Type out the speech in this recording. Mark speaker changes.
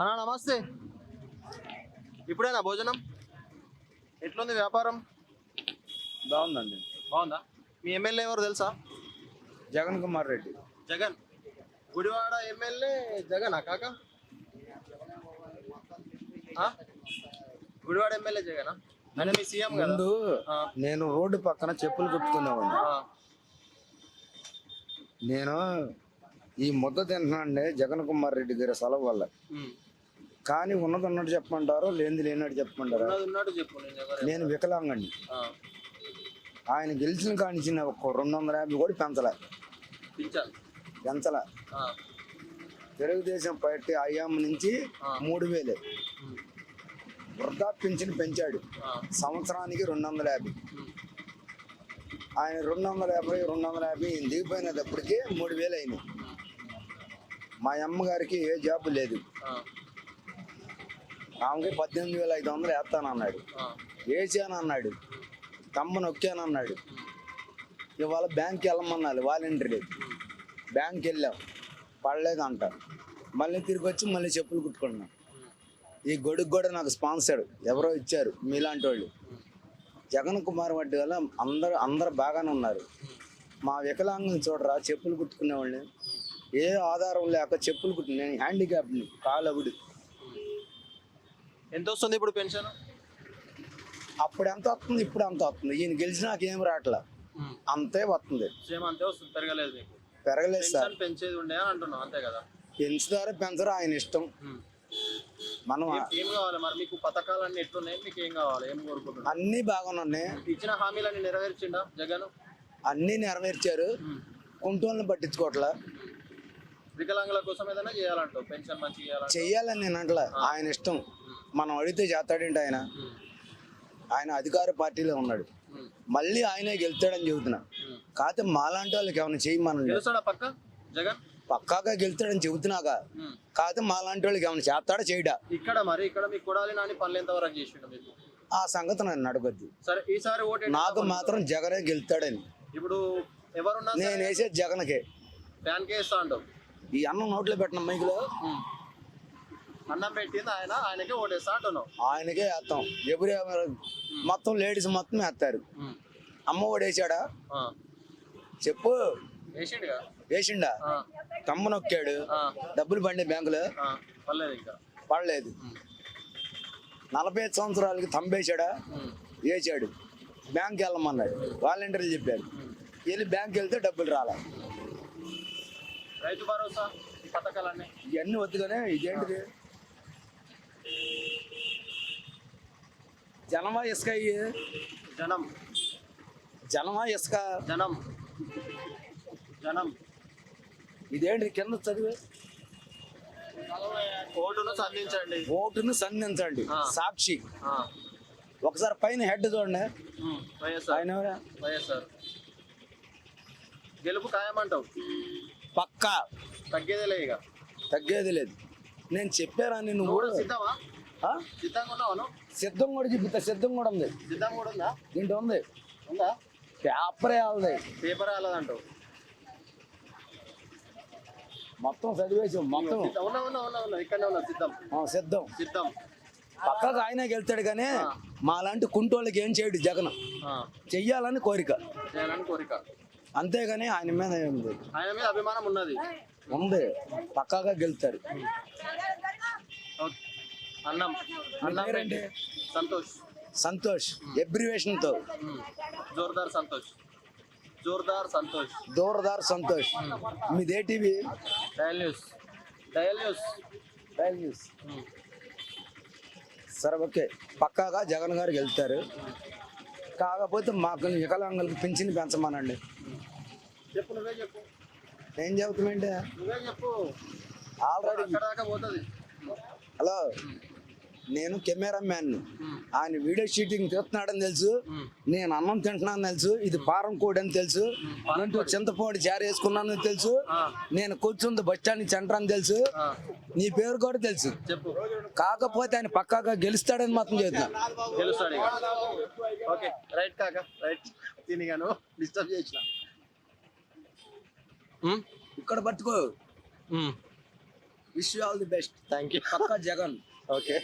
Speaker 1: అన్నా నమస్తే. ఇప్పుడేనా భోజనం? ఎట్లుంది వ్యాపారం?
Speaker 2: బాగుందండి.
Speaker 1: బాగుందా? మీ ఎమ్మెల్యే ఎవరు తెలుసా?
Speaker 2: జగన్ కుమార్ రెడ్డి.
Speaker 1: జగన్. గుడివాడ ఎమ్మెల్యే జగనా కాక? గుడివాడ ఎమ్మెల్యే జగనా? ఆయన మీ సీఎం కదా?
Speaker 2: ముందు నేను రోడ్డు పక్కన చెప్పులు కుట్టుకునేవాడిని నేను ఈ ముద్ద తింటున్నాండి జగన్ కుమార్ రెడ్డి గారి సెలవు వల్ల. కానీ ఉన్నది ఉన్నట్టు చెప్పమంటారు లేనిది లేనట్టు చెప్పమంటారు?
Speaker 1: నేను
Speaker 2: వికలాంగండి ఆయన గెలిచిన కానిచ్చిన ఒక రెండు వందల యాభై కూడా పెంచలే. పెంచలే. తెలుగుదేశం పార్టీ అయ్యాం నుంచి. మూడు వేలే. వృద్ధా పెంచాడు. సంవత్సరానికి రెండు వందల యాభై. ఆయన రెండు వందల యాభై రెండు వందల యాభై దిగిపోయినప్పటికీ మూడు వేలు అయినాయి. మా అమ్మగారికి ఏ జాబ్ లేదు. ఆమెకి పద్దెనిమిది వేల ఐదు వందలు వేస్తానన్నాడు
Speaker 1: ఆ,
Speaker 2: వేసానన్నాడు తమ్మ నొక్కానన్నాడు ఇవాళ బ్యాంక్కి వెళ్ళమన్నాడు వాలంటీర్ బ్యాంక్కి వెళ్ళాం. పడలేదు అంట. మళ్ళీ తిరిగి వచ్చి మళ్ళీ చెప్పులు కుట్టుకున్నాం. ఈ గొడుగు కూడా నాకు స్పాన్సర్ ఎవరో ఇచ్చారు మీలాంటి వాళ్ళు. జగన్ కుమార్ రెడ్డి వల్ల అందరు అందరు బాగానే ఉన్నారు. మా వికలాంగుని చూడరా చెప్పులు కుట్టుకునేవాళ్ళని. ఏ ఆధారం లేక చెప్పులు కుట్టు నేను హ్యాండిక్యాప్ని కాలవుడు.
Speaker 1: ఎంత వస్తుంది ఇప్పుడు పెన్షన్?
Speaker 2: అప్పుడు ఎంత వస్తుంది ఇప్పుడు ఎంత వస్తుంది ఈయన గెలిచి నాకు ఏం రావట్లా అంతే వస్తుంది
Speaker 1: సేమ్ అంతే వస్తుంది పెరగలేదు మీకు.
Speaker 2: పెరగలేదు సార్.
Speaker 1: పెన్షన్ పెంచేది ఉండే అని అంటున్నావు అంతే కదా?
Speaker 2: పెంచుతారో పెంచరో ఆయన ఇష్టం. మనం
Speaker 1: ఏం- కావాలి మరి? మీకు పథకాలన్నీ ఎట్లున్నాయి? మీకు ఏం కావాలి? ఏం కోరుకుంటున్నారు?
Speaker 2: అన్నీ బాగానే
Speaker 1: ఇచ్చిన హామీలన్నీ నెరవేర్చిండా జగన్?
Speaker 2: అన్నీ నెరవేర్చారు. కుంటోళ్ళని పట్టించుకోవట్లా.
Speaker 1: వికలాంగుల కోసం ఏదైనా చేయాలంటావు? పెన్షన్ మంచి
Speaker 2: చెయ్యాలని నేను అంటలా. ఆయన ఇష్టం. మనం అడిగితే చేస్తాడేంటి ఆయన? ఆయన అధికార పార్టీలో ఉన్నాడు. మళ్ళీ ఆయనే గెలుస్తాడని చెబుతున్నా. కాకపోతే మాలాంటి వాళ్ళకి ఏమైనా
Speaker 1: పక్క? జగన్?
Speaker 2: పక్కాగా గెలుస్తాడని చెబుతున్నాక. కాకపోతే మాలాంటి వాళ్ళకి ఏమైనా చేస్తాడా చేయడా?
Speaker 1: ఇక్కడ మరి ఇక్కడ మీకు కొడాలి నాని పనులు ఎంత వరకు చేసిండు మీకు
Speaker 2: ఆ సంగతి నన్ను అడగద్దు.
Speaker 1: సరే ఈసారి ఓటు
Speaker 2: నాకు మాత్రం జగనే గెలుస్తాడని.
Speaker 1: ఇప్పుడు ఎవరున్నా
Speaker 2: నేను వేసేది జగన్కే.
Speaker 1: ఇస్తా
Speaker 2: ఈ అన్నం నోట్లో పెట్టిన మైకులో.
Speaker 1: అన్నం పెట్టింది ఆయన ఆయనకే ఓటేస్తా అంటున్నావు.
Speaker 2: ఆయనకే వేస్తాం. ఎప్పుడు ఎవరు? మొత్తం లేడీస్ మొత్తం వేస్తారు. అమ్మ
Speaker 1: ఆ.
Speaker 2: చెప్పు. వేసిండా. తమ్మ నొక్కాడు. డబ్బులు పండే బ్యాంకులో. పడలేదు. నలభై ఐదు సంవత్సరాలకి తంబేశాడా. వేసాడు? బ్యాంక్ వెళ్ళమన్నాడు. వాలంటీర్లు చెప్పారు. వెళ్ళి బ్యాంక్ వెళ్తే డబ్బులు రాలే.
Speaker 1: రైతు భరోసా పథకాలన్నీ?
Speaker 2: ఇవన్నీ వద్దుగానే ఇదేంటిది? జనమా ఇసుక ఇయ్యి.
Speaker 1: జనం.
Speaker 2: జనమా ఇసుక.
Speaker 1: జనం. జనం.
Speaker 2: ఇదేంటి కింద చదివి?
Speaker 1: ఓటును సంధించండి.
Speaker 2: ఓటును సంధించండి. సాక్షి. ఒకసారి పైన హెడ్ చూడండి. ఆయన?
Speaker 1: వైఎస్ఆర్ గెలుపు ఖాయమంటావు.
Speaker 2: పక్కా.
Speaker 1: తగ్గేదేలే ఇక.
Speaker 2: తగ్గేది లేదు. నేను చెప్పారా
Speaker 1: నువ్వు?
Speaker 2: సిద్ధం కూడా చెప్తా సిద్ధం కూడా ఉంది.
Speaker 1: సిద్ధం కూడా ఉందా?
Speaker 2: దీంట్లో ఉంది.
Speaker 1: ఉందా?
Speaker 2: పేపరే వాళ్ళది
Speaker 1: పేపర్ రాలేదంటావు
Speaker 2: మొత్తం చదివేసాం మొత్తం.
Speaker 1: సిద్ధం. సిద్ధం.
Speaker 2: ఆ, సిద్ధం.
Speaker 1: సిద్ధం.
Speaker 2: పక్కకు ఆయనే గెలుతాడు కానీ మాలాంటి కుంటోళ్ళకి ఏం చేయడు జగన్. చెయ్యాలని కోరిక.
Speaker 1: చేయాలని కోరిక.
Speaker 2: అంతేగాని ఆయన మీద
Speaker 1: ఆయన మీద అభిమానం ఉన్నది.
Speaker 2: ఉంది పక్కాగా గెలుతాడు.
Speaker 1: ఓకే. అన్నం. అన్నం
Speaker 2: పేరేంటి?
Speaker 1: రెడ్డి సంతోష్.
Speaker 2: సంతోష్.
Speaker 1: ఎబ్రివేషన్తో. జోర్దార్ సంతోష్. జోర్దార్ సంతోష్.
Speaker 2: దూరదార్ సంతోష్. మీదే TV?
Speaker 1: Dial news. Dial news.
Speaker 2: Rail news. సరే ఓకే. పక్కాగా జగన్ గారు గెలుతారు. కాకపోతే మాకు వికలాంగులకు పింఛన్ పెంచమనండి.
Speaker 1: చెప్పు నువ్వే చెప్పు.
Speaker 2: ఏం చెబుతామంటే ఆల్రెడీ హలో. నేను కెమెరా మ్యాన్. ఆయన వీడియో షూటింగ్ తీస్తున్నాడని తెలుసు. నేను అన్నం తింటున్నాను తెలుసు. ఇది పారం కోడి అని తెలుసు. ఇంటూ చింతపొడి చారు వేసుకున్నాను తెలుసు. నేను కూర్చుంది బస్ స్టాండ్ సెంటర్ అని తెలుసు. నీ పేరు కూడా తెలుసు.
Speaker 1: చెప్పు.
Speaker 2: కాకపోతే ఆయన పక్కాగా గెలుస్తాడని మాత్రం చెబుతున్నా
Speaker 1: గెలుస్తాడు ఇక. ఓకే రైట్ కాక రైట్. తినిగాను డిస్టర్బ్ చేసిన. ఉమ్.
Speaker 2: ఇక్కడ పట్టుకో. Wish you all the best
Speaker 1: thank you
Speaker 2: Pakka Jagan.
Speaker 1: Okay